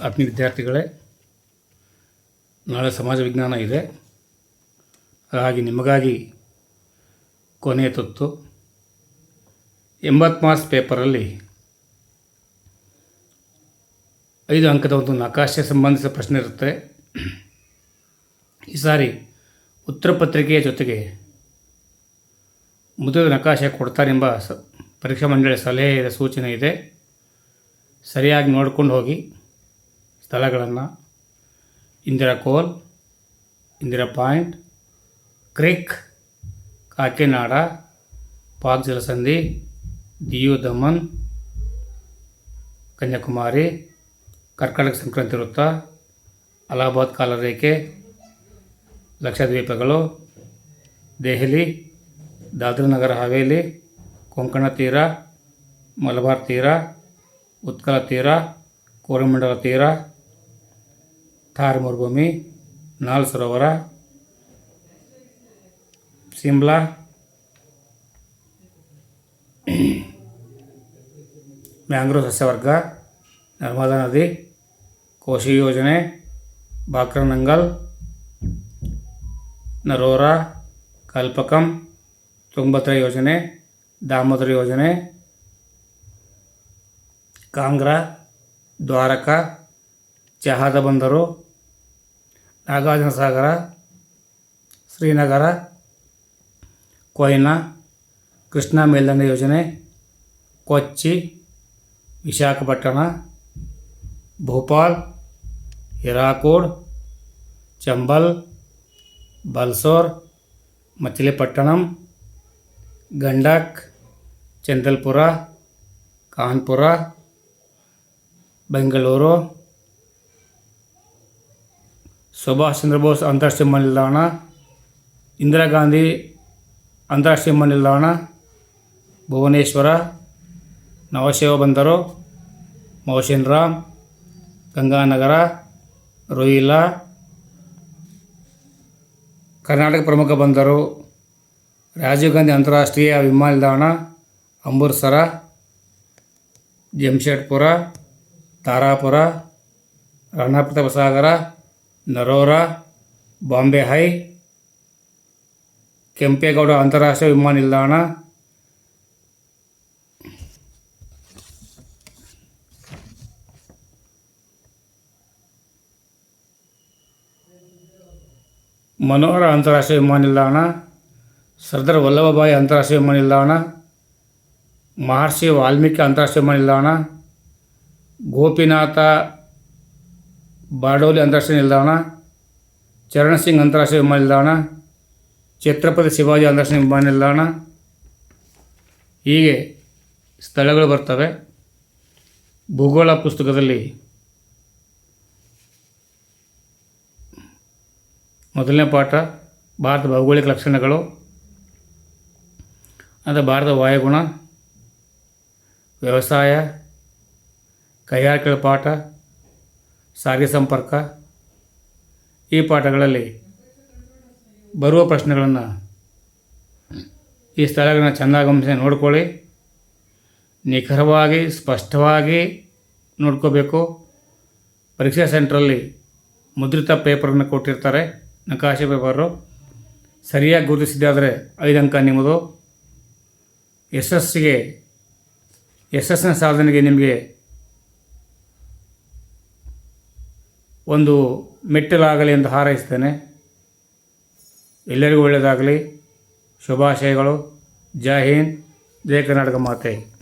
ಆತ್ಮೀಯ ವಿದ್ಯಾರ್ಥಿಗಳೇ, ನಾಳೆ ಸಮಾಜ ವಿಜ್ಞಾನ ಇದೆ. ಹಾಗಾಗಿ ನಿಮಗಾಗಿ ಕೊನೆಯ ತುತ್ತು. ಎಂಬತ್ತು ಮಾರ್ಕ್ಸ್ ಪೇಪರಲ್ಲಿ ಐದು ಅಂಕದ ಒಂದು ನಕಾಶೆ ಸಂಬಂಧಿಸಿದ ಪ್ರಶ್ನೆ ಇರುತ್ತೆ. ಈ ಸಾರಿ ಉತ್ತರ ಪತ್ರಿಕೆಯ ಜೊತೆಗೆ ಮುದುವೆ ನಕಾಶೆ ಕೊಡ್ತಾರೆಂಬ ಸ, ಪರೀಕ್ಷಾ ಮಂಡಳಿ ಸಲಹೆ ಸೂಚನೆ ಇದೆ. ಸರಿಯಾಗಿ ನೋಡ್ಕೊಂಡು ಹೋಗಿ. ಸ್ಥಳಗಳನ್ನು Indira col, Indira point, creek, Kakinada, Palk ಜಲಸಂಧಿ Diu Daman, Kanyakumari, Karnataka ಸಂಕ್ರಾಂತಿ ವೃತ್ತ, ಅಲಹಾಬಾದ್ ಕಾಲರೇಖೆ, ಲಕ್ಷದ್ವೀಪಗಳು, ದೆಹಲಿ, ದಾದ್ರಾ ನಗರ ಹವೇಲಿ ಕೊಂಕಣ ತೀರ, ಮಲಬಾರ್ ತೀರ, ಉತ್ಕಲ ತೀರ, ಕೋರಮಂಡಲ ತೀರ ಥಾರ್ ಮರುಭೂಮಿ, ನಾಲ್ ಸರೋವರ, ಸಿಮ್ಲಾ, ಮ್ಯಾಂಗ್ರೋವ್ ಸಸ್ಯವರ್ಗ, ನರ್ಮದಾ ನದಿ, ಕೋಶಿ ಯೋಜನೆ ಬಾಕ್ರನಂಗಲ್ ನರೋರಾ, ಕಲ್ಪಕಂ, ತುಂಗಭದ್ರ ಯೋಜನೆ, ದಾಮೋದರ ಯೋಜನೆ, ಕಾಂಗ್ರಾ, ದ್ವಾರಕಾ, ಚಹಾದ ಬಂದರು. ನಾಗಾರ್ಜುನ ಸಾಗರ ಶ್ರೀನಗರ, ಕೊಯ್ನಾ, ಕೃಷ್ಣಾ ಮೇಲ್ದಂಡ ಯೋಜನೆ, ಕೊಚ್ಚಿ, ವಿಶಾಖಪಟ್ಟಣ, ಭೋಪಾಲ್ ಹಿರಾಕೋಡ್ ಚಂಬಲ್, ಬಲ್ಸೋರ್, ಮಚಿಲಿಪಟ್ಟಣಂ, ಗಂಡಕ್ ಚಂದಲ್ಪುರ ಕಾನ್ಪುರ, ಬೆಂಗಳೂರು. ಸುಭಾಷ್ ಚಂದ್ರ ಬೋಸ್ ಅಂತಾರಾಷ್ಟ್ರೀಯ ವಿಮಾನ ನಿಲ್ದಾಣ ಇಂದಿರಾ ಗಾಂಧಿ ಅಂತಾರಾಷ್ಟ್ರೀಯ ವಿಮಾನ ನಿಲ್ದಾಣ ಭುವನೇಶ್ವರ, ನವಶಿವ ಬಂದರು ಮೌಶಿನ್ ರಾಮ್, ಗಂಗಾನಗರ ರೋಹಿಲಾ ಕರ್ನಾಟಕ ಪ್ರಮುಖ ಬಂದರು, ರಾಜೀವ್ ಗಾಂಧಿ ಅಂತಾರಾಷ್ಟ್ರೀಯ ವಿಮಾನ ನಿಲ್ದಾಣ ಅಮೃತ್ಸರ ಜಮ್ಶೆಡ್ಪುರ, ತಾರಾಪುರ ರಾಣಾ ಪ್ರತಾಪ ಸಾಗರ ನರೋರಾ, ಬಾಂಬೆ ಹೈ, ಕೆಂಪೇಗೌಡ ಅಂತಾರಾಷ್ಟ್ರೀಯ ವಿಮಾನ ನಿಲ್ದಾಣ. ಮನೋಹರ ಅಂತಾರಾಷ್ಟ್ರೀಯ ವಿಮಾನ ನಿಲ್ದಾಣ, ಸರ್ದಾರ್ ವಲ್ಲಭಭಾಯಿ ಅಂತಾರಾಷ್ಟ್ರೀಯ ವಿಮಾನ ನಿಲ್ದಾಣ, ಮಹರ್ಷಿ ವಾಲ್ಮೀಕಿ ಅಂತಾರಾಷ್ಟ್ರೀಯ ವಿಮಾನ ನಿಲ್ದಾಣ, ಗೋಪಿನಾಥ ಬಾಡೋಲಿ ಅಂತಾರಾಷ್ಟ್ರೀಯ ನಿಲ್ದಾಣ ಚರಣ್ ಸಿಂಗ್ ಅಂತಾರಾಷ್ಟ್ರೀಯ ವಿಮಾನ ನಿಲ್ದಾಣ, ಛತ್ರಪತಿ ಶಿವಾಜಿ ಅಂತಾರಾಷ್ಟ್ರೀಯ ವಿಮಾನ ನಿಲ್ದಾಣ. ಹೀಗೆ ಸ್ಥಳಗಳು ಬರ್ತವೆ. ಭೂಗೋಳ ಪುಸ್ತಕದಲ್ಲಿ ಮೊದಲನೇ ಪಾಠ ಭಾರತ ಭೌಗೋಳಿಕ ಲಕ್ಷಣಗಳು. ಅಂದರೆ ಭಾರತ ವಾಯುಗುಣ, ವ್ಯವಸಾಯ, ಕೈಗಾರಿಕೆಗಳ ಪಾಠ ಸಾರಿಗೆ ಸಂಪರ್ಕ. ಈ ಪಾಠಗಳಲ್ಲಿ ಬರುವ ಪ್ರಶ್ನೆಗಳನ್ನು ಈ ಸ್ಥಳಗಳನ್ನ ಚೆನ್ನಾಗಿ ಗಮನಿಸಿ ನೋಡ್ಕೊಳ್ಳಿ. ನಿಖರವಾಗಿ, ಸ್ಪಷ್ಟವಾಗಿ ನೋಡ್ಕೋಬೇಕು. ಪರೀಕ್ಷಾ ಸೆಂಟ್ರಲ್ಲಿ ಮುದ್ರಿತ ಪೇಪರನ್ನು ಕೊಟ್ಟಿರ್ತಾರೆ ನಕಾಶೆ ಪೇಪರು. ಸರಿಯಾಗಿ ಗುರುತಿಸಿದ್ದಾದರೆ ಐದು ಅಂಕ ನಿಮ್ಮದು. ಯಶಸ್ಸಿಗೆ ಯಶಸ್ಸಿನ ಸಾಧನೆಗೆ ನಿಮಗೆ ಒಂದು ಮೆಟ್ಟಿಲಾಗಲಿ ಎಂದು ಹಾರೈಸ್ತೇನೆ. ಎಲ್ಲರಿಗೂ ಒಳ್ಳೆಯದಾಗಲಿ. ಶುಭಾಶಯಗಳು. ಜೈ ಹಿಂದ್. ಜಯ ಕರ್ನಾಟಕ ಮಾತೆ.